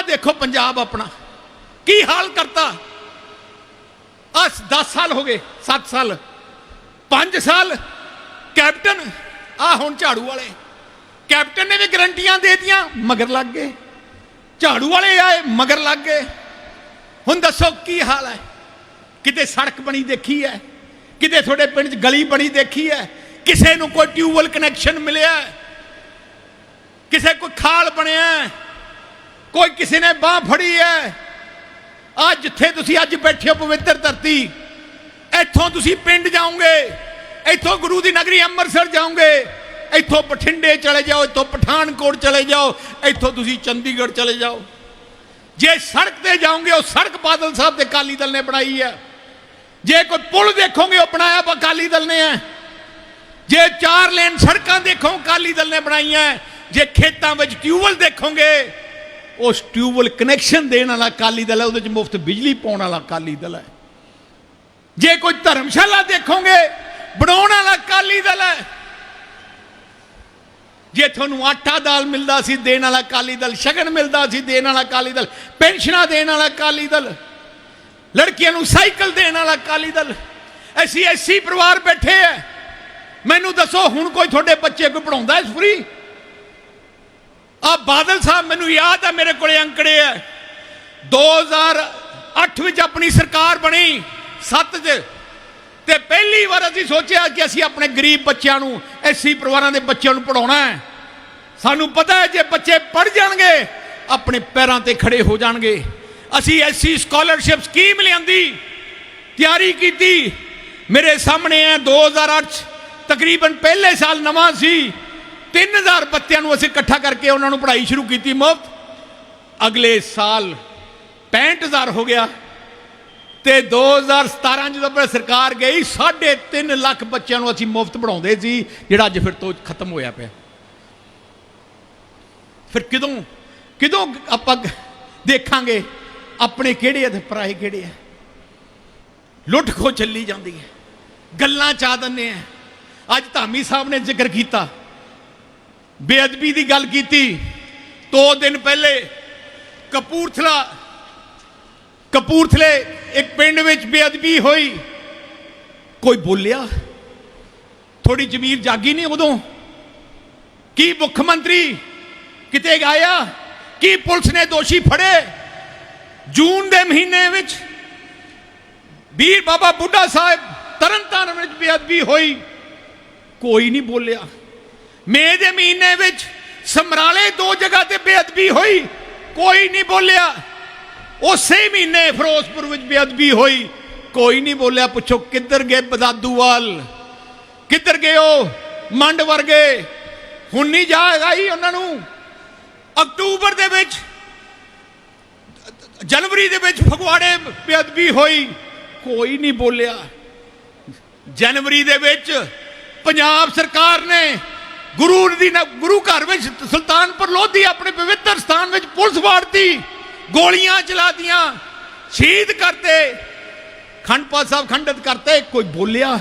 ਆ ਦੇਖੋ ਪੰਜਾਬ ਆਪਣਾ। ਕੀ ਹਾਲ ਕਰਤਾ? ਆ 10 ਸਾਲ ਹੋ ਗਏ 7 ਸਾਲ। 5 ਸਾਲ। ਕੈਪਟਨ ਆ ਹੁਣ ਝਾੜੂ ਵਾਲੇ। ਕੈਪਟਨ ਨੇ ਵੀ ਗਰੰਟੀਆਂ ਦੇ ਮਗਰ ਲੱਗ ਗਏ। ਝਾੜੂ ਵਾਲੇ ਆਏ, ਮਗਰ ਲੱਗ ਗਏ। ਹੁਣ ਦੱਸੋ ਕੀ ਹਾਲ ਹੈ? ਕਿਤੇ ਸੜਕ ਬਣੀ ਦੇਖੀ ਹੈ? ਕਿਤੇ ਤੁਹਾਡੇ ਪਿੰਡ 'ਚ ਗਲੀ ਬਣੀ ਦੇਖੀ ਹੈ? ਕਿਸੇ ਨੂੰ ਕੋਈ ਟਿਊਬਵੈਲ ਕਨੈਕਸ਼ਨ ਮਿਲਿਆ? ਕਿਸੇ ਕੋਈ ਖਾਲ ਬਣਿਆ? ਕੋਈ ਕਿਸੇ ਨੇ ਬਾਹ ਫੜੀ ਹੈ ਆ ਜਿੱਥੇ ਤੁਸੀਂ ਅੱਜ ਬੈਠੇ ਹੋ ਪਵਿੱਤਰ ਧਰਤੀ, ਇੱਥੋਂ ਤੁਸੀਂ ਪਿੰਡ ਜਾਓਗੇ, ਇੱਥੋਂ ਗੁਰੂ ਦੀ ਨਗਰੀ ਅੰਮ੍ਰਿਤਸਰ ਜਾਓਗੇ, ਇੱਥੋਂ ਬਠਿੰਡੇ ਚਲੇ ਜਾਓ, ਇੱਥੋਂ ਪਠਾਨਕੋਟ ਚਲੇ ਜਾਓ, ਇੱਥੋਂ ਤੁਸੀਂ ਚੰਡੀਗੜ੍ਹ ਚਲੇ ਜਾਓ। ਜੇ ਸੜਕ ਤੇ ਜਾਓਗੇ, ਉਹ ਸੜਕ ਬਾਦਲ ਸਾਹਿਬ ਦੇ ਅਕਾਲੀ ਦਲ ਨੇ ਬਣਾਈ ਹੈ ਜੇ ਕੋਈ ਪੁਲ ਦੇਖੋਗੇ, ਉਹ ਬਣਾਇਆ ਅਕਾਲੀ ਦਲ ਨੇ ਹੈ ਜੇ ਚਾਰ ਲੇਨ ਸੜਕਾਂ ਦੇਖੋ, ਅਕਾਲੀ ਦਲ ਨੇ ਬਣਾਈਆਂ ਹੈ। ਜੇ ਖੇਤਾਂ ਵਿੱਚ ਟਿਊਬਵੈਲ ਦੇਖੋਗੇ ਉਸ ਟਿਊਬਵੈਲ ਕਨੈਕਸ਼ਨ ਦੇਣ ਵਾਲਾ ਅਕਾਲੀ ਦਲ ਹੈ, ਉਹਦੇ 'ਚ ਮੁਫਤ ਬਿਜਲੀ ਪਾਉਣ ਵਾਲਾ ਅਕਾਲੀ ਦਲ ਹੈ। ਜੇ ਕੋਈ ਧਰਮਸ਼ਾਲਾ ਦੇਖੋਗੇ, ਬਣਾਉਣ ਵਾਲਾ ਅਕਾਲੀ ਦਲ ਹੈ। ਜੇ ਤੁਹਾਨੂੰ ਆਟਾ ਦਾਲ ਮਿਲਦਾ ਸੀ, ਦੇਣ ਵਾਲਾ ਅਕਾਲੀ ਦਲ, ਸ਼ਗਨ ਮਿਲਦਾ ਸੀ, ਦੇਣ ਵਾਲਾ ਅਕਾਲੀ ਦਲ, ਪੈਨਸ਼ਨਾਂ ਦੇਣ ਵਾਲਾ ਅਕਾਲੀ ਦਲ, ਲੜਕੀਆਂ ਨੂੰ ਸਾਈਕਲ ਦੇਣ ਵਾਲਾ ਅਕਾਲੀ ਦਲ ਐਸੀ ਐਸੀ ਪਰਿਵਾਰ ਬੈਠੇ ਐ ਮੈਨੂੰ ਦੱਸੋ, ਹੁਣ ਕੋਈ ਤੁਹਾਡੇ ਬੱਚੇ ਕੋਈ ਪੜਾਉਂਦਾ ਹੈ ਫਰੀ ਆ ਬਾਦਲ ਸਾਹਿਬ ਮੈਨੂੰ ਯਾਦ ਹੈ ਮੇਰੇ ਕੋਲੇ ਅੰਕੜੇ ਐ 2008 ਵਿੱਚ ਆਪਣੀ ਸਰਕਾਰ ਬਣੀ 7 ਚ। ਤੇ ਪਹਿਲੀ ਵਾਰ ਅਸੀਂ ਸੋਚਿਆ ਕਿ ਅਸੀਂ ਆਪਣੇ ਗਰੀਬ ਬੱਚਿਆਂ ਨੂੰ, ਐਸੀ ਪਰਿਵਾਰਾਂ ਦੇ ਬੱਚਿਆਂ ਨੂੰ ਪੜਾਉਣਾ ਹੈ। ਸਾਨੂੰ ਪਤਾ ਹੈ ਜੇ ਬੱਚੇ ਪੜ ਜਾਣਗੇ, ਆਪਣੇ ਪੈਰਾਂ ਤੇ ਖੜੇ ਹੋ ਜਾਣਗੇ। ਅਸੀਂ ਐਸੀ ਸਕਾਲਰਸ਼ਿਪ ਸਕੀਮ ਲਿਆਂਦੀ, ਤਿਆਰੀ ਕੀਤੀ। ਮੇਰੇ ਸਾਹਮਣੇ ਹੈ 2008 'ਚ ਤਕਰੀਬਨ ਪਹਿਲੇ ਸਾਲ ਨਵਾਂ ਸੀ। 3000 ਬੱਚਿਆਂ ਨੂੰ ਅਸੀਂ ਇਕੱਠਾ ਕਰਕੇ ਉਹਨਾਂ ਨੂੰ ਪੜ੍ਹਾਈ ਸ਼ੁਰੂ ਕੀਤੀ ਮੁਫਤ। ਅਗਲੇ ਸਾਲ 65000 ਹੋ ਗਿਆ ਤੇ 2017 ਜਦੋਂ ਆਪਣੀ ਸਰਕਾਰ ਗਈ 3.5 ਲੱਖ ਬੱਚਿਆਂ ਨੂੰ ਅਸੀਂ ਮੁਫਤ ਪੜਾਉਂਦੇ ਸੀ, ਜਿਹੜਾ ਅੱਜ ਫਿਰ ਤੋਂ ਖਤਮ ਹੋਇਆ ਪਿਆ। ਫਿਰ ਕਿਦੋਂ ਕਿਦੋਂ ਆਪਾਂ ਦੇਖਾਂਗੇ ਆਪਣੇ ਕਿਹੜੇ ਆ ਤੇ ਪਰਾਏ ਕਿਹੜੇ ਆ? ਲੁੱਟ ਖੋ ਚੱਲੀ ਜਾਂਦੀ ਹੈ। ਗੱਲਾਂ ਚਾ ਦਿੰਦੇ ਆ। ਅੱਜ ਧਾਮੀ ਸਾਹਿਬ ਨੇ ਜ਼ਿਕਰ ਕੀਤਾ। ਬੇਅਦਬੀ ਦੀ ਗੱਲ ਕੀਤੀ। ਦੋ ਦਿਨ ਪਹਿਲੇ ਕਪੂਰਥਲਾ, ਕਪੂਰਥਲੇ ਇੱਕ ਪਿੰਡ ਵਿੱਚ ਬੇਅਦਬੀ ਹੋਈ। ਕੋਈ ਬੋਲਿਆ? ਥੋੜੀ ਜ਼ਮੀਰ ਜਾਗੀ ਨਹੀਂ ਉਦੋਂ? ਕੀ ਮੁੱਖ ਮੰਤਰੀ ਕਿਤੇ ਗਿਆ ਕੀ ਪੁਲਿਸ ਨੇ ਦੋਸ਼ੀ ਫੜੇ? ਜੂਨ ਦੇ ਮਹੀਨੇ ਵਿੱਚ ਵੀਰ ਬਾਬਾ ਬੁੱਢਾ ਸਾਹਿਬ ਤਰਨਤਾਰਨ ਵਿੱਚ ਬੇਅਦਬੀ ਹੋਈ। ਕੋਈ ਨਹੀਂ ਬੋਲਿਆ। ਮੇ ਦੇ ਮਹੀਨੇ ਵਿੱਚ ਸਮਰਾਲੇ ਦੋ ਜਗ੍ਹਾ ਤੇ ਬੇਅਦਬੀ ਹੋਈ, ਕੋਈ ਨਹੀਂ ਬੋਲਿਆ। ਉਸੇ ਮਹੀਨੇ ਫਿਰੋਜ਼ਪੁਰ ਵਿੱਚ ਬੇਅਦਬੀ ਹੋਈ, ਕੋਈ ਨਹੀਂ ਬੋਲਿਆ, ਪੁੱਛੋ ਕਿੱਧਰ ਗਏ ਬਦਾਦੂਵਾਲ? ਕਿੱਧਰ ਗਏ ਉਹ ਮੰਡ ਵਰਗੇ? ਹੁਣ ਨਹੀਂ ਜਾਏਗਾ ਹੀ ਉਹਨਾਂ ਨੂੰ। ਅਕਤੂਬਰ ਦੇ ਵਿੱਚ, ਜਨਵਰੀ ਦੇ ਵਿੱਚ ਫਗਵਾੜੇ ਬੇਅਦਬੀ ਹੋਈ, ਕੋਈ ਨਹੀਂ ਬੋਲਿਆ। ਜਨਵਰੀ ਦੇ ਵਿੱਚ ਪੰਜਾਬ ਸਰਕਾਰ ਨੇ ਗੁਰੂ ਦੀ ਗੁਰੂ ਘਰ ਵਿੱਚ ਸੁਲਤਾਨਪੁਰ ਲੋਧੀ ਆਪਣੇ ਪਵਿੱਤਰ ਸਥਾਨ ਵਿੱਚ ਪੁਲਿਸ ਵਾੜਤੀ, ਗੋਲੀਆਂ ਚਲਾਤੀਆਂ, ਸ਼ਹੀਦ ਕਰਤੇ। ਖੰਡਪਾਲ ਸਾਹਿਬ ਖੰਡਿਤ ਕਰਤੇ, ਕੋਈ ਬੋਲਿਆ?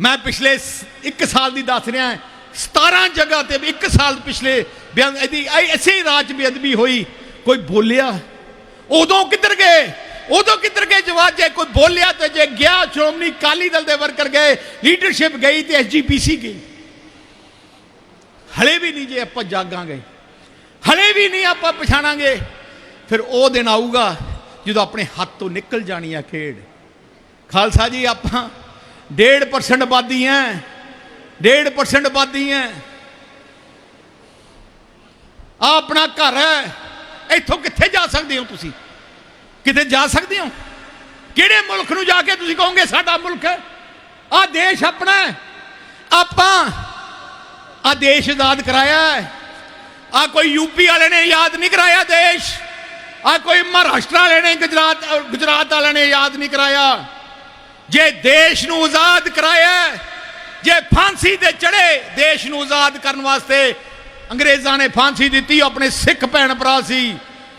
ਮੈਂ ਪਿਛਲੇ 1 ਸਾਲ ਦੀ ਦੱਸ ਰਿਹਾ 17 ਜਗ੍ਹਾ ਤੇ ਇੱਕ ਸਾਲ ਪਿਛਲੇ ਬਿਆਨ ਇਹਦੀ ਐ- ਐਸੇ ਰਾਜ ਬੇਅਦਬੀ ਹੋਈ, ਕੋਈ ਬੋਲਿਆ? ਉਦੋਂ ਕਿੱਧਰ ਗਏ? ਉਦੋਂ ਕਿੱਧਰ ਗਏ ਜਵਾਬ? ਜੇ ਕੋਈ ਬੋਲਿਆ ਤੇ ਜੇ ਗਿਆ, ਸ਼੍ਰੋਮਣੀ ਅਕਾਲੀ ਦਲ ਦੇ ਵਰਕਰ ਗਏ ਲੀਡਰਸ਼ਿਪ ਗਈ ਤੇ ਐਸਜੀਪੀਸੀ ਗਈ। ਹਲੇ ਵੀ ਨਹੀਂ ਜੇ ਆਪਾਂ ਜਾਗਾਂਗੇ। ਹਲੇ ਵੀ ਨਹੀਂ ਆਪਾਂ ਪਛਾਣਾਂਗੇ। ਫਿਰ ਉਹ ਦਿਨ ਆਊਗਾ ਜਦੋਂ ਆਪਣੇ ਹੱਥ ਤੋਂ ਨਿਕਲ ਜਾਣੀ ਆ ਖੇਡ। ਖਾਲਸਾ ਜੀ, ਆਪਾਂ 1.5% ਆਬਾਦੀ ਹੈ 1.5% ਆਬਾਦੀ ਹੈ ਆ ਆਪਣਾ ਘਰ ਹੈ। ਇੱਥੋਂ ਕਿੱਥੇ ਜਾ ਸਕਦੇ ਹੋ ਤੁਸੀਂ? ਕਿਤੇ ਜਾ ਸਕਦੇ ਹੋ? ਕਿਹੜੇ ਮੁਲਕ ਨੂੰ ਜਾ ਕੇ ਤੁਸੀਂ ਕਹੋਗੇ ਸਾਡਾ ਮੁਲਕ ਹੈ? ਆ ਦੇਸ਼ ਆਪਣਾ ਹੈ। ਆਪਾਂ ਆ ਦੇਸ਼ ਆਜ਼ਾਦ ਕਰਾਇਆ ਹੈ। ਆ ਕੋਈ ਯੂਪੀ ਵਾਲੇ ਨੇ ਯਾਦ ਨਹੀਂ ਕਰਾਇਆ ਦੇਸ਼। ਆ ਕੋਈ ਮਹਾਰਾਸ਼ਟਰ ਵਾਲੇ ਨੇ ਗੁਜਰਾਤ ਗੁਜਰਾਤ ਵਾਲੇ ਨੇ ਯਾਦ ਨਹੀਂ ਕਰਾਇਆ। ਜੇ ਦੇਸ਼ ਨੂੰ ਆਜ਼ਾਦ ਕਰਾਇਆ ਜੇ ਫਾਂਸੀ ਤੇ ਚੜੇ ਦੇਸ਼ ਨੂੰ ਆਜ਼ਾਦ ਕਰਨ ਵਾਸਤੇ ਅੰਗਰੇਜ਼ਾਂ ਨੇ ਫਾਂਸੀ ਦਿੱਤੀ ਆਪਣੇ ਸਿੱਖ ਭੈਣ ਭਰਾ ਸੀ।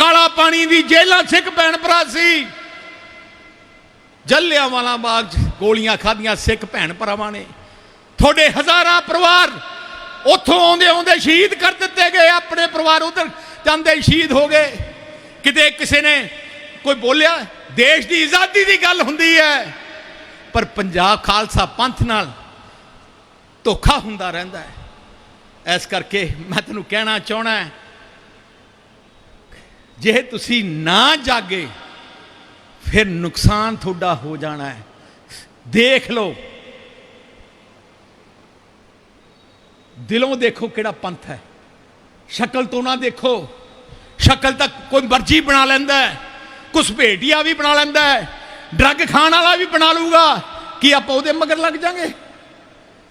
ਕਾਲਾ ਪਾਣੀ ਦੀ ਜੇਲਾਂ ਸਿੱਖ ਭੈਣ ਭਰਾ ਸੀ। ਜੱਲਿਆਂਵਾਲਾ ਬਾਗ 'ਚ ਗੋਲੀਆਂ ਖਾਧੀਆਂ ਸਿੱਖ ਭੈਣ ਭਰਾਵਾਂ ਨੇ। ਤੁਹਾਡੇ ਹਜ਼ਾਰਾਂ ਪਰਿਵਾਰ ਉੱਥੋਂ ਆਉਂਦੇ ਆਉਂਦੇ ਸ਼ਹੀਦ ਕਰ ਦਿੱਤੇ ਗਏ, ਆਪਣੇ ਪਰਿਵਾਰ ਉਧਰ ਜਾਂਦੇ ਸ਼ਹੀਦ ਹੋ ਗਏ। ਕਿਤੇ ਕਿਸੇ ਨੇ ਕੋਈ ਬੋਲਿਆ, ਦੇਸ਼ ਦੀ ਆਜ਼ਾਦੀ ਦੀ ਗੱਲ ਹੁੰਦੀ ਹੈ। ਪਰ ਪੰਜਾਬ ਖਾਲਸਾ ਪੰਥ ਨਾਲ ਧੋਖਾ ਹੁੰਦਾ ਰਹਿੰਦਾ ਹੈ। ਇਸ ਕਰਕੇ ਮੈਂ ਤੈਨੂੰ ਕਹਿਣਾ ਚਾਹਣਾ ਜੇ ਤੁਸੀਂ ਨਾ ਜਾਗੇ, ਫਿਰ ਨੁਕਸਾਨ ਤੁਹਾਡਾ ਹੋ ਜਾਣਾ ਹੈ। ਦੇਖ ਲਓ। ਦਿਲੋਂ ਦੇਖੋ ਕਿਹੜਾ ਪੰਥ ਹੈ। ਸ਼ਕਲ ਤੋਂ ਨਾ ਦੇਖੋ। ਸ਼ਕਲ ਤਾਂ ਕੋਈ ਮਰਜ਼ੀ ਬਣਾ ਲੈਂਦਾ ਹੈ। ਕੁਛ ਭੇਟੀਆ ਵੀ ਬਣਾ ਲੈਂਦਾ ਹੈ। ਡਰੱਗ ਖਾਣ ਵਾਲਾ ਵੀ ਬਣਾ ਲੂਗਾ ਕੀ ਆਪਾਂ ਉਹਦੇ ਮਗਰ ਲੱਗ ਜਾਾਂਗੇ?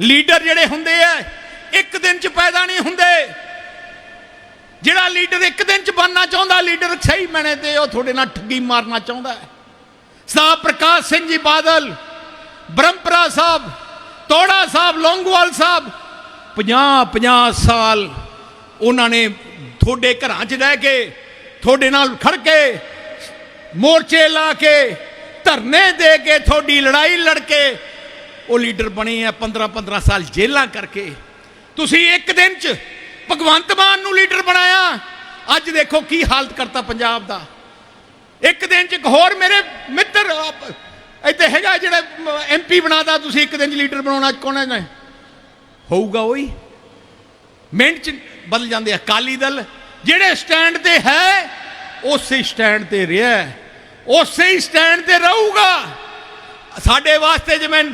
ਲੀਡਰ ਜਿਹੜੇ ਹੁੰਦੇ ਆ ਇੱਕ ਦਿਨ ਚ ਪੈਦਾ ਨਹੀਂ ਹੁੰਦੇ। ਜਿਹੜਾ ਲੀਡਰ ਇੱਕ ਦਿਨ ਚ ਬਣਨਾ ਚਾਹੁੰਦਾ, ਲੀਡਰ ਸਹੀ ਮੈਨੇ ਤੇ ਉਹ ਤੁਹਾਡੇ ਨਾਲ ਠੱਗੀ ਮਾਰਨਾ ਚਾਹੁੰਦਾ ਹੈ। ਸਾਹ ਪ੍ਰਕਾਸ਼ ਸਿੰਘ ਜੀ ਬਾਦਲ, ਬ੍ਰਹਮਪੁਰਾ ਸਾਹਿਬ, ਤੋੜਾ ਸਾਹਿਬ, ਲੌਂਗੋਵਾਲ ਸਾਹਿਬ 50 50 ਸਾਲ ਉਹਨਾਂ ਨੇ ਤੁਹਾਡੇ ਘਰਾਂ 'ਚ ਰਹਿ ਕੇ, ਤੁਹਾਡੇ ਨਾਲ ਖੜ ਕੇ, ਮੋਰਚੇ ਲਾ ਕੇ, ਧਰਨੇ ਦੇ ਕੇ, ਤੁਹਾਡੀ ਲੜਾਈ ਲੜ ਕੇ ਉਹ ਲੀਡਰ ਬਣੇ ਆ 15 15 ਸਾਲ ਜੇਲਾਂ ਕਰਕੇ। ਤੁਸੀਂ ਇੱਕ ਦਿਨ 'ਚ ਭਗਵੰਤ ਮਾਨ ਨੂੰ ਲੀਡਰ ਬਣਾਇਆ। ਅੱਜ ਦੇਖੋ ਕੀ ਹਾਲਤ ਕਰਤਾ ਪੰਜਾਬ ਦਾ। ਇੱਕ ਦਿਨ 'ਚ ਇੱਕ ਹੋਰ ਮੇਰੇ ਮਿੱਤਰ, ਇੱਥੇ ਹੈਗਾ ਜਿਹੜਾ ਐਮਪੀ ਬਣਾਦਾ, ਤੁਸੀਂ ਇੱਕ ਦਿਨ 'ਚ ਲੀਡਰ ਬਣਾਉਣਾ ਕੌਣ ਨੇ ਹੋਊਗਾ ਉਹੀ। ਮਿੰਟ 'ਚ ਬਦਲ ਜਾਂਦੇ ਆ, ਅਕਾਲੀ ਦਲ। ਜਿਹੜੇ ਸਟੈਂਡ ਤੇ ਹੈ, ਉਸੇ ਸਟੈਂਡ ਤੇ ਰਿਹਾ ਉਸੇ ਹੀ ਸਟੈਂਡ ਤੇ ਰਹੂਗਾ। ਸਾਡੇ ਵਾਸਤੇ ਜਿਵੇਂ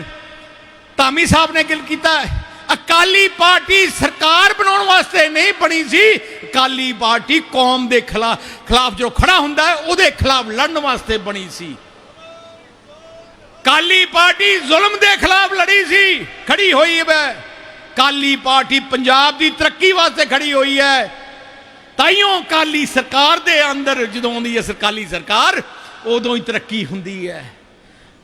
ਧਾਮੀ ਸਾਹਿਬ ਨੇ ਗੱਲ ਕੀਤਾ ਅਕਾਲੀ ਪਾਰਟੀ ਸਰਕਾਰ ਬਣਾਉਣ ਵਾਸਤੇ ਨਹੀਂ ਬਣੀ ਸੀ। ਅਕਾਲੀ ਪਾਰਟੀ ਕੌਮ ਦੇ ਖਿਲਾਫ ਜੋ ਖੜਾ ਹੁੰਦਾ ਹੈ, ਉਹਦੇ ਖਿਲਾਫ ਲੜਨ ਵਾਸਤੇ ਬਣੀ ਸੀ। ਕਾਲੀ ਪਾਰਟੀ ਜ਼ੁਲਮ ਦੇ ਖਿਲਾਫ ਲੜੀ ਸੀ, ਖੜੀ ਹੋਈ ਹੈ। ਕਾਲੀ ਪਾਰਟੀ ਪੰਜਾਬ ਦੀ ਤਰੱਕੀ ਵਾਸਤੇ ਖੜੀ ਹੋਈ ਹੈ। ਤਾਈਓ ਕਾਲੀ ਸਰਕਾਰ ਦੇ ਅੰਦਰ, ਜਦੋਂ ਆਉਂਦੀ ਹੈ ਸਰਕਾਲੀ ਸਰਕਾਰ, ਉਦੋਂ ਹੀ ਤਰੱਕੀ ਹੁੰਦੀ ਹੈ।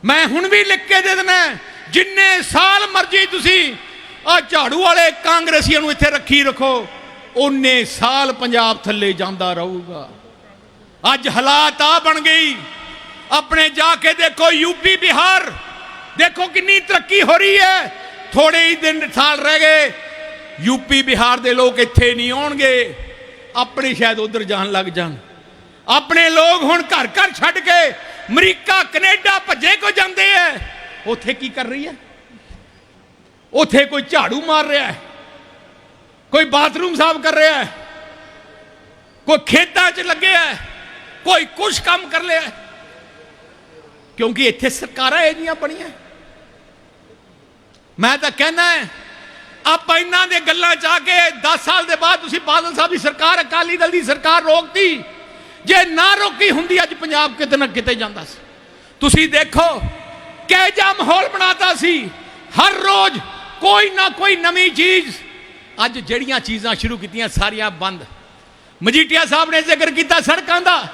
ਮੈਂ ਹੁਣ ਵੀ ਲਿਖ ਕੇ ਦੇ ਦੇਣਾ ਜਿੰਨੇ ਸਾਲ ਮਰਜ਼ੀ ਤੁਸੀਂ ਆ ਝਾੜੂ ਵਾਲੇ ਕਾਂਗਰਸੀਆਂ ਨੂੰ ਇੱਥੇ ਰੱਖੀ ਰੱਖੋ। ਓਨੇ ਸਾਲ ਪੰਜਾਬ ਥੱਲੇ ਜਾਂਦਾ ਰਹੂਗਾ। ਅੱਜ ਹਾਲਾਤ ਆ ਬਣ ਗਈ। ਆਪਣੇ ਜਾ ਕੇ ਦੇਖੋ ਯੂਪੀ ਬਿਹਾਰ। ਦੇਖੋ ਕਿੰਨੀ ਤਰੱਕੀ ਹੋ ਰਹੀ ਹੈ। ਥੋੜੇ ਹੀ ਦਿਨ, ਸਾਲ ਰਹਿ ਗਏ। ਯੂਪੀ ਬਿਹਾਰ ਦੇ ਲੋਕ ਇੱਥੇ ਨਹੀਂ ਆਉਣਗੇ। ਆਪਣੇ ਸ਼ਾਇਦ ਉਧਰ ਜਾਣ ਲੱਗ ਜਾਣ। ਆਪਣੇ ਲੋਕ ਹੁਣ ਘਰ ਘਰ ਛੱਡ ਕੇ ਅਮਰੀਕਾ, ਕੈਨੇਡਾ ਭੱਜੇ ਕੋ ਜਾਂਦੇ ਐ ਉੱਥੇ ਕੀ ਕਰ ਰਹੀ ਹੈ? ਉੱਥੇ ਕੋਈ ਝਾੜੂ ਮਾਰ ਰਿਹਾ ਹੈ, ਕੋਈ ਬਾਥਰੂਮ ਸਾਫ਼ ਕਰ ਰਿਹਾ ਹੈ, ਕੋਈ ਖੇਤਾਂ 'ਚ ਲੱਗਿਆ ਹੈ, ਕੋਈ ਕੁਝ ਕੰਮ ਕਰ ਲਿਆ ਹੈ। ਕਿਉਂਕਿ ਇੱਥੇ ਸਰਕਾਰਾਂ ਇਹ ਜੀਆਂ ਬਣੀਆਂ ਮੈਂ ਤਾਂ ਕਹਿੰਦਾ ਆਪਾਂ ਇਹਨਾਂ ਦੇ ਗੱਲਾਂ ਚ ਆ ਕੇ 10 ਸਾਲ ਦੇ ਬਾਅਦ ਤੁਸੀਂ ਬਾਦਲ ਸਾਹਿਬ ਦੀ ਸਰਕਾਰ, ਅਕਾਲੀ ਦਲ ਦੀ ਸਰਕਾਰ ਰੋਕਤੀ। ਜੇ ਨਾ ਰੋਕੀ ਹੁੰਦੀ, ਅੱਜ ਪੰਜਾਬ ਕਿਤੇ ਨਾ ਕਿਤੇ ਜਾਂਦਾ ਸੀ। ਤੁਸੀਂ ਦੇਖੋ, ਕਿਹੋ ਜਿਹਾ ਮਾਹੌਲ ਬਣਾਤਾ ਸੀ। ਹਰ ਰੋਜ਼ ਕੋਈ ਨਾ ਕੋਈ ਨਵੀਂ ਚੀਜ਼। ਅੱਜ ਜਿਹੜੀਆਂ ਚੀਜ਼ਾਂ ਸ਼ੁਰੂ ਕੀਤੀਆਂ ਸਾਰੀਆਂ ਬੰਦ। ਮਜੀਠੀਆ ਸਾਹਿਬ ਨੇ ਜ਼ਿਕਰ ਕੀਤਾ ਸੜਕਾਂ ਦਾ।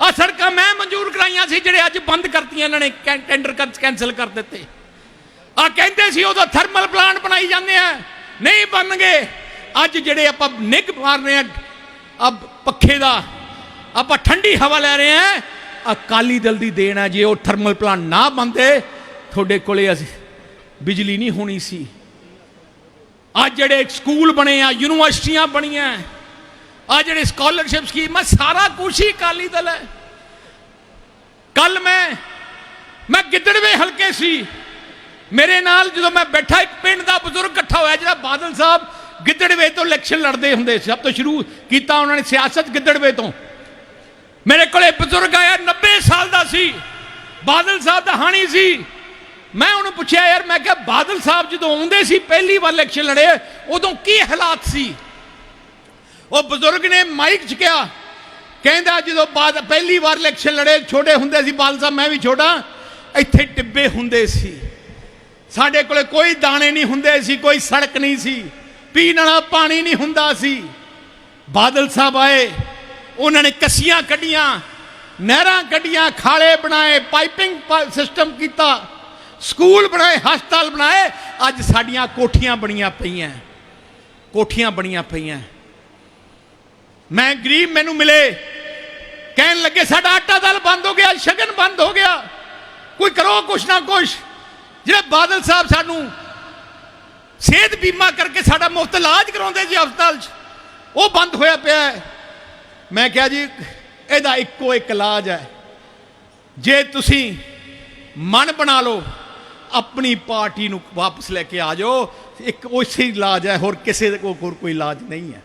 ਆ ਸੜਕਾਂ ਮੈਂ ਮਨਜ਼ੂਰ ਕਰਾਈਆਂ ਸੀ, ਜਿਹੜੇ ਅੱਜ ਬੰਦ ਕਰਤੀਆਂ ਇਹਨਾਂ ਨੇ, ਕੈਂ- ਟੈਂਡਰ ਕੈਂਸਲ ਕਰ ਦਿੱਤੇ। ਆ ਕਹਿੰਦੇ ਸੀ ਉਦੋਂ ਥਰਮਲ ਪਲਾਂਟ ਬਣਾਈ ਜਾਂਦੇ ਆ, ਨਹੀਂ ਬਣ ਗਏ ਅੱਜ ਜਿਹੜੇ ਆਪਾਂ ਨਿੱਘ ਮਾਰਨੇ ਆ ਅਬ ਪੱਖੇ ਦਾ, ਆਪਾਂ ਠੰਡੀ ਹਵਾ ਲੈ ਰਹੇ ਆ ਅਕਾਲੀ ਦਲ ਦੀ ਦੇਣ ਆ ਜੇ ਉਹ ਥਰਮਲ ਪਲਾਂਟ ਨਾ ਬੰਦੇ ਤੁਹਾਡੇ ਕੋਲੇ ਅਸੀਂ ਬਿਜਲੀ ਨਹੀਂ ਹੋਣੀ ਸੀ। ਅੱਜ ਜਿਹੜੇ ਸਕੂਲ ਬਣੇ ਆ, ਯੂਨੀਵਰਸਿਟੀਆਂ ਬਣੀਆਂ ਆ ਜਿਹੜੇ ਸਕਾਲਰਸ਼ਿਪ ਸਕੀਮ ਆ ਸਾਰਾ ਕੁਛ ਹੀ ਅਕਾਲੀ ਦਲ ਹੈ ਕੱਲ ਮੈਂ ਮੈਂ ਗਿੱਦੜਵੇ ਹਲਕੇ ਸੀ। ਮੇਰੇ ਨਾਲ ਜਦੋਂ ਮੈਂ ਬੈਠਾ, ਇੱਕ ਪਿੰਡ ਦਾ ਬਜ਼ੁਰਗ ਇਕੱਠਾ ਹੋਇਆ, ਜਿਹੜਾ ਬਾਦਲ ਸਾਹਿਬ ਗਿੱਦੜਵੇ ਤੋਂ ਇਲੈਕਸ਼ਨ ਲੜਦੇ ਹੁੰਦੇ ਸੀ। ਸਭ ਤੋਂ ਸ਼ੁਰੂ ਕੀਤਾ ਉਹਨਾਂ ਨੇ ਸਿਆਸਤ ਗਿੱਦੜਵੇ ਤੋਂ। ਮੇਰੇ ਕੋਲੇ ਬਜ਼ੁਰਗ ਆਇਆ 90 ਸਾਲ ਦਾ ਸੀ। ਬਾਦਲ ਸਾਹਿਬ ਦਾ ਹਾਣੀ ਸੀ। ਮੈਂ ਉਹਨੂੰ ਪੁੱਛਿਆ, ਯਾਰ, ਮੈਂ ਕਿਹਾ ਬਾਦਲ ਸਾਹਿਬ ਜਦੋਂ ਆਉਂਦੇ ਸੀ, ਪਹਿਲੀ ਵਾਰ ਇਲੈਕਸ਼ਨ ਲੜੇ, ਉਦੋਂ ਕੀ ਹਾਲਾਤ ਸੀ? ਉਹ ਬਜ਼ੁਰਗ ਨੇ ਮਾਈਕ ਚ ਕਿਹਾ, ਕਹਿੰਦਾ, ਜਦੋਂ ਬਾਦ, ਪਹਿਲੀ ਵਾਰ ਇਲੈਕਸ਼ਨ ਲੜੇ, ਛੋਟੇ ਹੁੰਦੇ ਸੀ, ਬਾਦਲ ਸਾਹਿਬ, ਮੈਂ ਵੀ ਛੋਟਾ, ਇੱਥੇ ਟਿੱਬੇ ਹੁੰਦੇ ਸੀ। ਸਾਡੇ ਕੋਲੇ ਕੋਈ ਦਾਣੇ ਨਹੀਂ ਹੁੰਦੇ ਸੀ, ਕੋਈ ਸੜਕ ਨਹੀਂ ਸੀ, ਪੀਣ ਵਾਲਾ ਪਾਣੀ ਨਹੀਂ ਹੁੰਦਾ ਸੀ। ਬਾਦਲ ਸਾਹਿਬ ਆਏ, ਉਹਨਾਂ ਨੇ ਕੱਸੀਆਂ ਕੱਢੀਆਂ, ਨਹਿਰਾਂ ਕੱਢੀਆਂ, ਖਾਲੇ ਬਣਾਏ, ਪਾਈਪਿੰਗ ਸਿਸਟਮ ਕੀਤਾ। ਸਕੂਲ ਬਣਾਏ, ਹਸਪਤਾਲ ਬਣਾਏ, ਅੱਜ ਸਾਡੀਆਂ ਕੋਠੀਆਂ ਬਣੀਆਂ ਪਈਆਂ। ਕੋਠੀਆਂ ਬਣੀਆਂ ਪਈਆਂ। ਮੈਂ ਗਰੀਬ ਮੈਨੂੰ ਮਿਲੇ। ਕਹਿਣ ਲੱਗੇ, ਸਾਡਾ ਆਟਾ ਦਲ ਬੰਦ ਹੋ ਗਿਆ, ਸ਼ਗਨ ਬੰਦ ਹੋ ਗਿਆ। ਕੋਈ ਕਰੋ ਕੁਛ ਨਾ ਕੁਛ। ਜਿਹੜੇ ਬਾਦਲ ਸਾਹਿਬ ਸਾਨੂੰ ਸਿਹਤ ਬੀਮਾ ਕਰਕੇ ਸਾਡਾ ਮੁਫਤ ਇਲਾਜ ਕਰਾਉਂਦੇ ਜੀ ਹਸਪਤਾਲ 'ਚ, ਉਹ ਬੰਦ ਹੋਇਆ ਪਿਆ ਮੈਂ ਕਿਹਾ ਜੀ, ਇਹਦਾ ਇੱਕੋ ਇੱਕ ਇਲਾਜ ਹੈ। ਜੇ ਤੁਸੀਂ ਮਨ ਬਣਾ ਲਓ ਆਪਣੀ ਪਾਰਟੀ ਨੂੰ ਵਾਪਸ ਲੈ ਕੇ ਆ ਜਾਓ। ਇੱਕ ਉਸੇ ਇਲਾਜ ਹੈ, ਹੋਰ ਕਿਸੇ ਦੇ ਕੋਲ ਹੋਰ ਕੋਈ ਇਲਾਜ ਨਹੀਂ ਹੈ।